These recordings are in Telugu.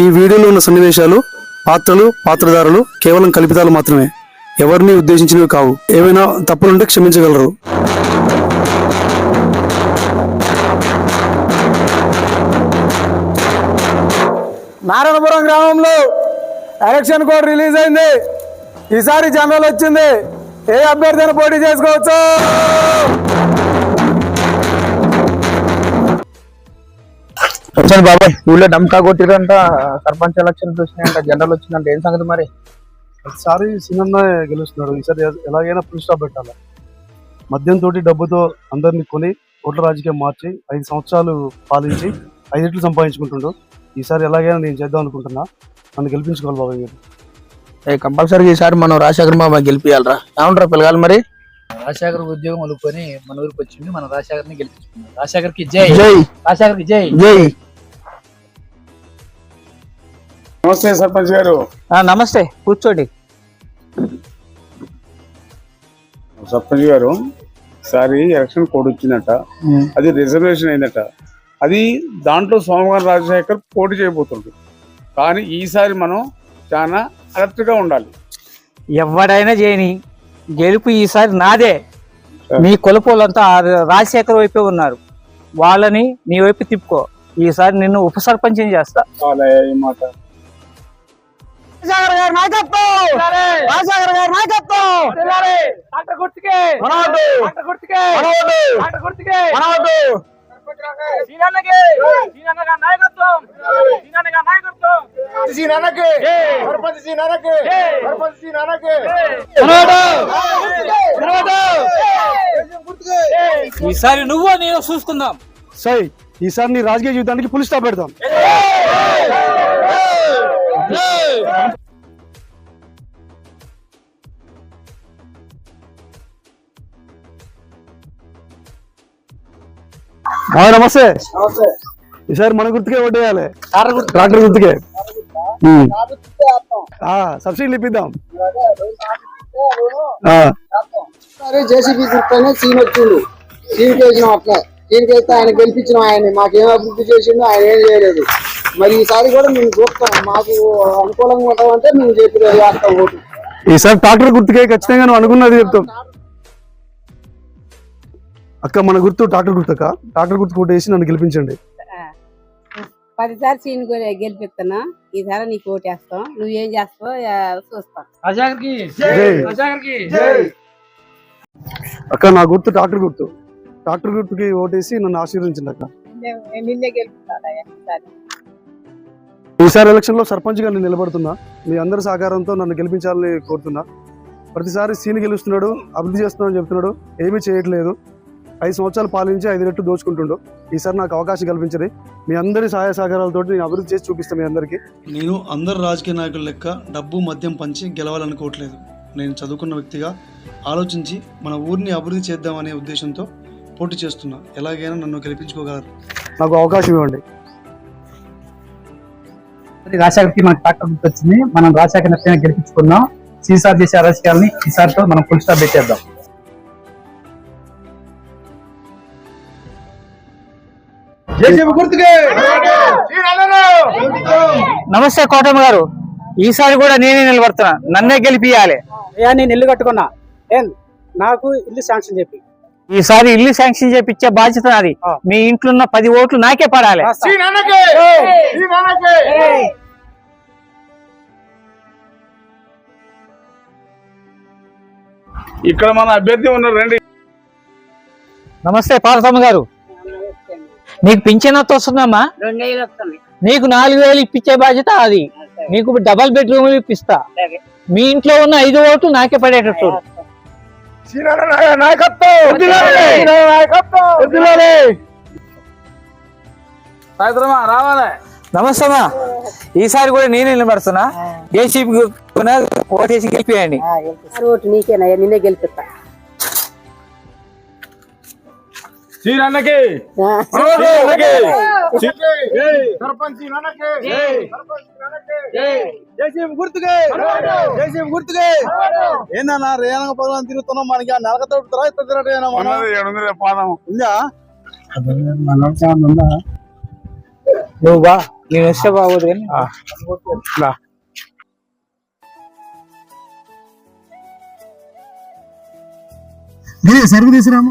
ఈ వీడియోలో ఉన్న సన్నివేశాలు పాత్రలు పాత్రధారులు కేవలం కల్పితాలు మాత్రమే. ఎవరిని ఉద్దేశించినవి కావు. ఏవైనా తప్పులుంటే క్షమించగలరు. నారాయణపురం గ్రామంలో ఎలక్షన్ కోడ్ రిలీజ్ అయింది. ఈసారి జనరల్ వచ్చింది. ఏ అభ్యర్థిని పోటీ చేసుకోవచ్చు? వచ్చాను బాబాయ్ ఊళ్ళో డమ్కా కొట్టిరంట సర్పంచ్ ఎలక్షన్ వచ్చినాయంట జనరల్ వచ్చిందంట ఏం సంగతి మరి? ఈసారి సినిమా గెలుస్తున్నాడు. ఈసారి ఎలాగైనా ఫుల్ స్టాప్ పెట్టాలి. మద్యం తోటి డబ్బుతో అందరిని కొని ఓట్ల రాజకీయం మార్చి ఐదు సంవత్సరాలు పాలించి ఐదింట్లు సంపాదించుకుంటుండు. ఈసారి ఎలాగైనా నేను చేద్దాం అనుకుంటున్నా. నన్ను గెలిపించుకోవాలి బాబాయ్ మీరు. ఏ కంపల్సరీ ఈసారి మనం రాజశేఖర్ బాబా గెలిపియాలరా. ఏమంటారా పిల్లగాలు మరి? రాజశేఖర్ ఉద్యోగం వదులుకొని మన ఊరికి వచ్చింది మన రాజశేఖర్ని గెలిపించుకున్నాం రాజశేఖర్కి జై. జై. రాజశేఖర్కి జై. జై. నమస్తే సర్పంచ్ గారు. నమస్తే కూర్చోండి. సర్పంచ్ గారు ఈసారి ఎలక్షన్ కోడ్ వచ్చిందట. అది రిజర్వేషన్ అయిందట. అది దాంట్లో సోమవారం రాజశేఖర్ పోటీ చేయబోతుండు. కానీ ఈసారి మనం చాలా అలర్ట్గా ఉండాలి. ఎవడైనా చేయని గెలుపు ఈసారి నాదే. మీ కొలుపులంతా రాజశేఖర్ వైపే ఉన్నారు. వాళ్ళని నీ వైపు తిప్పుకో. ఈసారి నిన్ను ఉప సర్పంచం చేస్తా. మాట. రాజశేఖర్ గారి నాయకత్వం! రాజశేఖర్ గారి నాయకత్వం! డాక్టర్ గుర్తుకే! మనవద్దు. డాక్టర్ గుర్తుకే! మనవద్దు. డాక్టర్ గుర్తుకే! మనవద్దు. సీనన్నకి సీనన్నగా నాయకత్వం! సీనన్నగా నాయకత్వం! ఈసారి నువ్వు నేను చూసుకుందాం. సై ఈసారి నీ రాజకీయ జీవితానికి స్టాప్ పెడతాం. నమస్తే. ఈసారి మన గుర్తుకే ఓటు వేయాలి. ట్రాక్టర్ గుర్తుకే. సబ్సిడీలు ఇప్పిద్దాం. జేసీబీ గుర్తనే సీన్ వచ్చిండు సీన్కి వేసినాం అట్లా. సీన్కి వేస్తే ఆయన గెలిపించినాం ఆయన మాకేం అభివృద్ధి చేసిండు ఆయన ఏం చేయలేదు. మరి ఈసారి కూడా మేము చూస్తాం. మాకు అనుకూలంగా ఉంటామంటే మేము చెప్పి వేస్తాం ఓటు. ఈసారి ట్రాక్టర్ గుర్తుకే ఖచ్చితంగా నువ్వు అనుకున్నది చెప్తాం. అక్క మన గుర్తు ట్రాక్టర్ గుర్తు అక్క. ట్రాక్టర్ గుర్తు కొట్టేసి వేసి నన్ను గెలిపించండి. పదిసారి సీన్ గెలిపిస్తున్నా ఈసారి నీకు ఓటేస్తాం నువ్వేం చేస్తావో ఆ, చూస్తాం. రాజశేఖర్కి జై. రాజశేఖర్కి అక్క నా గుర్తు ట్రాక్టర్ గుర్తు. ట్రాక్టర్ గుర్తుకి ఓటేసి నన్ను ఆశీర్వదించండి అక్క. ఈసారి ఎలక్షన్లో సర్పంచ్గా నేను నిలబడుతున్నా. మీ అందరి సహకారంతో నన్ను గెలిపించాలని కోరుతున్నా. ప్రతిసారి సీని గెలుస్తున్నాడు అభివృద్ధి చేస్తున్నాడు చెప్తున్నాడు. ఏమీ చేయట్లేదు. ఐదు సంవత్సరాలు పాలించి ఐదు రెట్లు దోచుకుంటుండు. ఈసారి నాకు అవకాశం కల్పించండి. మీ అందరి సహాయ సహకారాలతో నేను అభివృద్ధి చేసి చూపిస్తాను మీ అందరికీ. నేను అందరు రాజకీయ నాయకుల లెక్క డబ్బు మద్యం పంచి గెలవాలనుకోవట్లేదు. నేను చదువుకున్న వ్యక్తిగా ఆలోచించి మన ఊరిని అభివృద్ధి చేద్దామనే ఉద్దేశంతో పోటీ చేస్తున్నా. ఎలాగైనా నన్ను గెలిపించుకోగలరు. నాకు అవకాశం ఇవ్వండి. రాజశేఖర్కి మనకి డాక్టర్ గుర్తొచ్చింది. మనం రాజశేఖర్ నచ్చని గెలిపించుకున్నాం. సీసార్ చేసే రాజకీయాలని ఈసారితో మనం ఫుల్ స్టాప్ పెట్టేద్దాం. నమస్తే కోటమ్మ గారు. ఈసారి కూడా నేనే నిలబడుతున్నా. నన్నే గెలిపియాలి. అయ్యా నేను ఇల్లు కట్టుకున్నా. ఏం? నాకు ఇల్లు శాంక్షన్ చెప్పి. ఈసారి ఇల్లు శాంక్షన్ చేపించే బాధ్యత నాది. మీ ఇంట్లో ఉన్న పది ఓట్లు నాకే పడాలి. ఇక్కడ మన అభ్యర్థి ఉన్నారు రండి. నమస్తే పార్వతమ్మ గారు. నీకు పింఛన్ ఎంత వస్తుందమ్మా? నీకు నాలుగు వేలు ఇప్పించే బాధ్యత అది. నీకు డబల్ బెడ్రూమ్ ఇప్పిస్తా. మీ ఇంట్లో ఉన్న ఐదు ఓట్లు నాకే పడేటట్టు నమస్తేమా ఈసారి కూడా నేనే నిలబడుతున్నా. ఏసీపీ ఓటేసి గెలిపియండి. ఓటు నీకేనా? నిన్నే గెలిపిస్తా. శ్రీరన్నకి ఆ. గుర్తుకే గుర్తుకే ఏందన్నా రేలంగ పొలం తిరుగుతున్నాం మనకి ఆ నలక తొడుతురా ఇట్లా తిరగటం ఉన్నది ఏడు వందల పాదం ఉందా నువ్వు బా నేను వస్తే బాగోదు కానీ ఆ. రా. సరుకు తీసుకురాము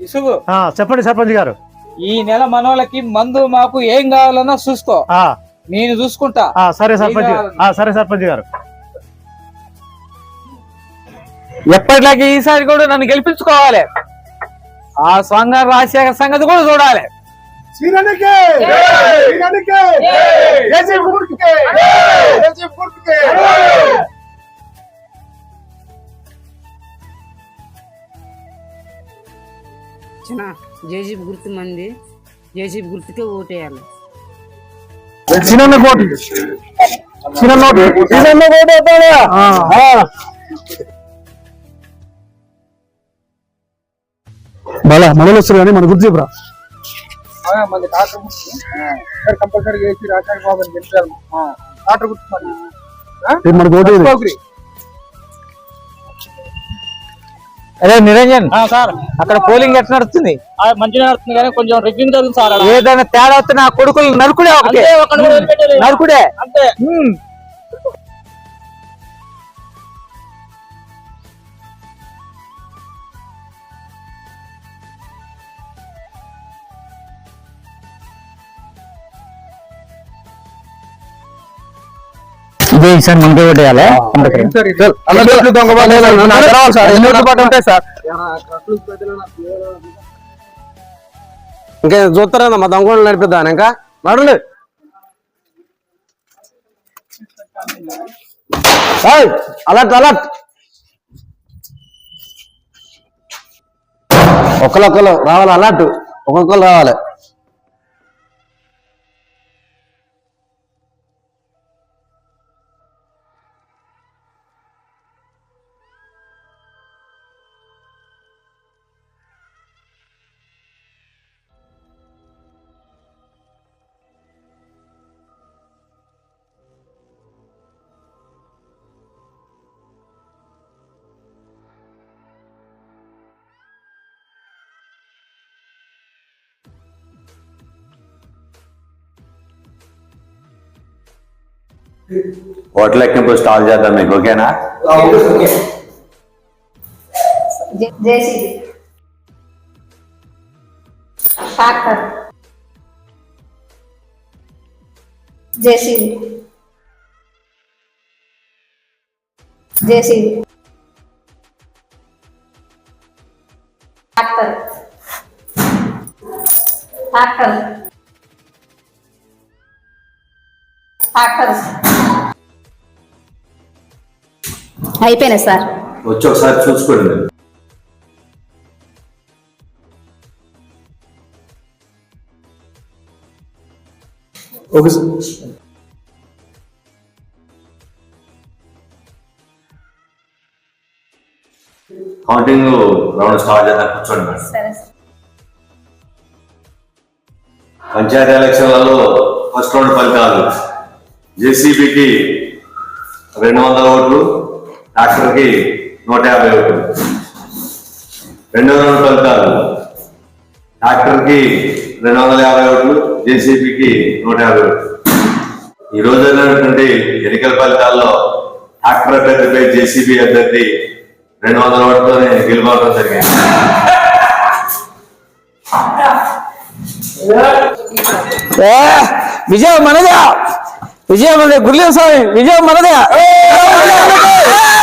ఇసుగు చెప్పండి సర్పంచ్ గారు ఈ నెల మనోళ్ళకి మందు మాకు ఏం కావాలన్నా చూసుకో ఆ, నేను చూసుకుంటా ఆ, సరే సర్పంచ్ సరే సర్పంచ్ గారు ఎప్పటిలాగే ఈసారి కూడా నన్ను గెలిపించుకోవాలి ఆ స్వంగ రాజశేఖర సంగతి కూడా చూడాలి చిన్న జేసీబీ గుర్తు మంది జేసీబీ గుర్తుకే ఓటేయాలి. చిన్న కోటి. చిన్న కోటి. చిన్న కోటి బాలా మనలు వస్తారు కానీ మన గుర్తు చెప్పురా? మన డాక్టర్ కంపల్సరీ చేసి రాజశేఖర బాబు గెలిచారు డాక్టర్ మన అదే నిరంజన్ సార్. అక్కడ పోలింగ్ ఎట్లా నడుస్తుంది? మంచిగా నడుస్తుంది కానీ కొంచెం రివ్యూంగ్ జరుగుతుంది సార్. ఏదైనా తేడా వస్తే నా కొడుకులు నరుకుడే ఒకటే. నరుకుడే. అంతే. మనకే దొంగ సార్ ఎన్ని ఓట్లు పట్టు ఉంటాయి సార్ ఇంకా చూస్తారా మా దొంగలు నడిపిద్దాం ఇంకా? నడుండి అలర్ట్ అలర్ట్. ఒకళ్ళొక్కరు రావాలి అలర్ట్. ఒక్కొక్కరు రావాలి. ఓట్ల లెక్కింపు స్టాల్ చేద్దాం మీకు ఓకేనా JCB tractor JCB JCB tractor tractor tractor అయిపోయినాయి సార్. వచ్చి ఒకసారి చూసుకోండి. మీరు okay sir counting round start చేద్దాం. కూర్చోండి మేడం. పంచాయతీ ఎలక్షన్లలో ఫస్ట్ రౌండ్ ఫలితాలు. జేసీబీకి రెండు వందల ఓట్లు ట్రాక్టర్కి నూట యాభై ఓట్లు రెండో రౌండ్ ఫలితాలు ట్రాక్టర్కి రెండు వందల యాభై ఓట్లు జేసీబీకి నూట యాభై ఓట్లు ఈ రోజు జరిగినటువంటి ఎన్నికల ఫలితాల్లో ట్రాక్టర్ అభ్యర్థిపై జేసీబీ అభ్యర్థి రెండు వందల ఓట్లతోనే గెలుపవడం జరిగింది. విజయం మనదే. విజయం మనదే. గురులేవ స్వామి విజయం మనదే.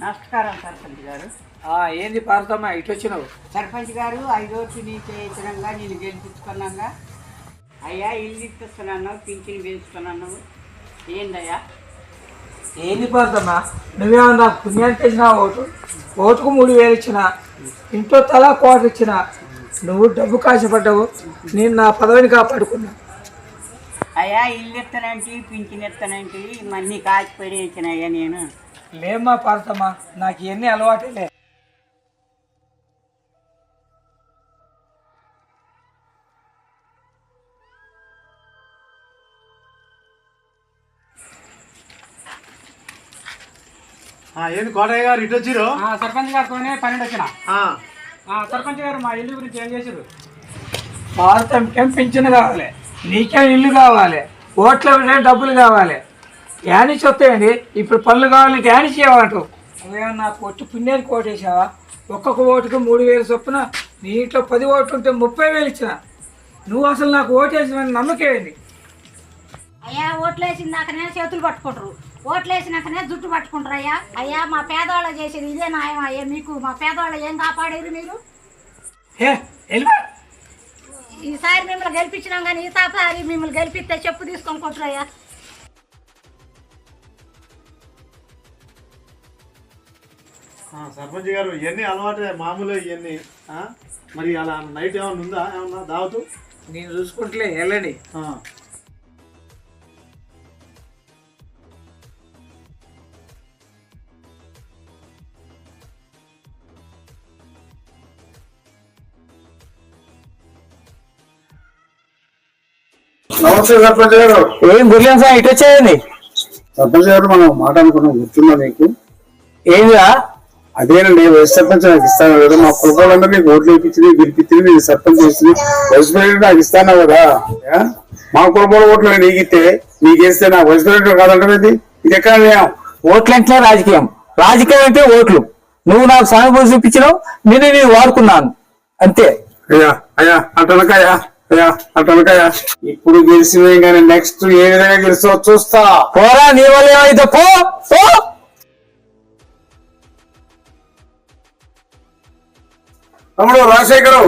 నమస్కారం సర్పంచ్ గారు. ఆ, ఏంది పార్తమ్మ ఇటు వచ్చినావు? సర్పంచ్ గారు ఐదోటి నీ చేయించడంగా నేను గెలిపించుకున్నాగా. అయ్యా ఇల్లు ఇప్పిస్తున్నాను పింఛన్ పెంచుతున్నాను ఏందయ్యా? ఏంది పడతామా నువ్వేమన్నా పుణ్యానికి తెచ్చిన ఓటు ఓటుకు మూడు వేలు ఇచ్చిన ఇంట్లో తలా కోట ఇచ్చిన నువ్వు డబ్బు కాశపడ్డావు నేను నా పదవిని కాపాడుకున్నా. అయ్యా ఇల్లు ఎత్తనంటి పింఛన్ ఎత్తనంటి మన్ని కాచిపడి ఇచ్చినయ్యా నేను. లేమ్మా పడతామా నాకు ఇవన్నీ అలవాటేలే ఏంది కోటయ్య గారు ఇటు వచ్చిరు సర్పంచ్ గారితోనే పన్నెండు వచ్చిన. సర్పంచ్ గారు మా ఇల్లు గురించి ఏం చేశారు భారతంకేం పింఛన్ కావాలి. నీకేం ఇల్లు కావాలి? ఓట్ల డబ్బులు కావాలి. యానిచ్చి వస్తాయండి. ఇప్పుడు పనులు కావాలంటే యానిచ్చి ఇవ్వాలంటావు నువ్వేమన్నా కొట్టు పుణ్యానికి ఓటేసావా? ఒక్కొక్క ఓటుకు మూడు వేలు చొప్పున నీ ఇంట్లో పది ఓట్లు ఉంటే ముప్పై వేలు ఇచ్చిన. నువ్వు అసలు నాకు ఓటేసిన నమ్మకం ఏంది? అయ్యా ఓట్లు వేసిందాకనే చేతులు పట్టుకుంటారు. ఓట్లు వేసినాకనే జుట్టు పట్టుకుంటారు అయ్యా. అయ్యా మా పేదవాళ్ళు చేసేది ఇదే న్యాయం అయ్యా మీకు. మా పేదవాళ్ళు ఏం కాపాడేరు మీరు? ఈసారి మిమ్మల్ని గెలిపించినాం కానీ ఈసారి మిమ్మల్ని గెలిపిస్తే చెప్పు తీసుకొని కొట్టురయ్యా సర్పంచ్ గారు ఇవన్నీ అలవాటే మామూలు ఇవన్నీ ఆ? మరి అలా నైట్ ఏమైనా ఉందా? ఏమన్నా దావతు? నేను చూసుకుంటలే వెళ్ళండి. ఆ. నమస్తే సర్పంచ్ గారు. ఏం గుర్లేం సార్ ఇటు వచ్చేయండి. సర్పంచ్ గారు మనం మాట అనుకున్నాం గుర్తుందా మీకు? ఏందిరా? అదేనండి వైస్ సర్పంచ్ నాకు ఇస్తాను కదా. మా కులపాలందరూ నీకు ఓట్లు ఇప్పించింది గెలిపించింది నేను సర్పంచ్ చేసింది. వైస్ ప్రెసిడెంట్ నాకు ఇస్తాను కదా? మా కులపాల ఓట్లు నీకు ఇస్తే నీకేస్తే నాకు వైస్ ప్రెసిడెంట్ కాదంటే ఇది ఎక్కడ న్యాయం? ఓట్లంటే రాజకీయం. రాజకీయం అంటే ఓట్లు. నువ్వు నాకు సానుభూతి చూపించినావు నేను నేను వాడుకున్నాను. అంతే. అయ్యా అయ్యా అటనకయ్యా అయ్యా అటనకయ్యా. ఇప్పుడు గెలిచినాయి కానీ నెక్స్ట్ ఏ విధంగా గెలుస్తావో చూస్తా. పోరా నీ వల్ల ఏమైతే పో. తమ్ముడు రాజశేఖరు.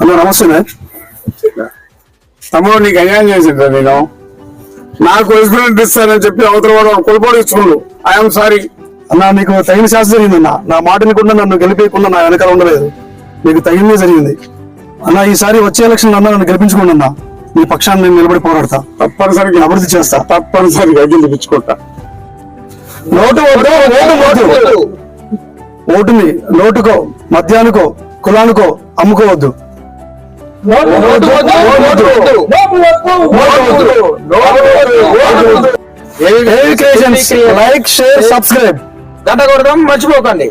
అన్న నమస్తే తమ్ముడు నీకు అన్యాయం చేసిండ్రా నేను. నాకు ప్రెసిడెంట్ ఇస్తానని చెప్పి అవతల వాడు కొలుపోడు ఇచ్చుకోండు ఐఎమ్ సారీ అన్న మీకు తగిన శాస్త్రం జరిగిందన్న. నా మాట వినకుండా నన్ను గెలిపేయకుండా నా వెనకాల ఉండలేదు. మీకు తగినదే జరిగింది. అన్న ఈసారి వచ్చే ఎలక్షన్ అన్న నన్ను గెలిపించుకోండి అన్న. మీ పక్షాన్ని నేను నిలబడి పోరాడతా. తప్పనిసరిగా. అభివృద్ధి చేస్తా. తప్పనిసరిగా గెలిపించుకుంటా. నోటు వద్దు ఓటు వద్దు. ఓటుని నోటుకో మద్యానికో కులానికో అమ్ముకోవద్దు. లైక్ షేర్ సబ్స్క్రైబ్ గంట కొడదాం మర్చిపోకండి.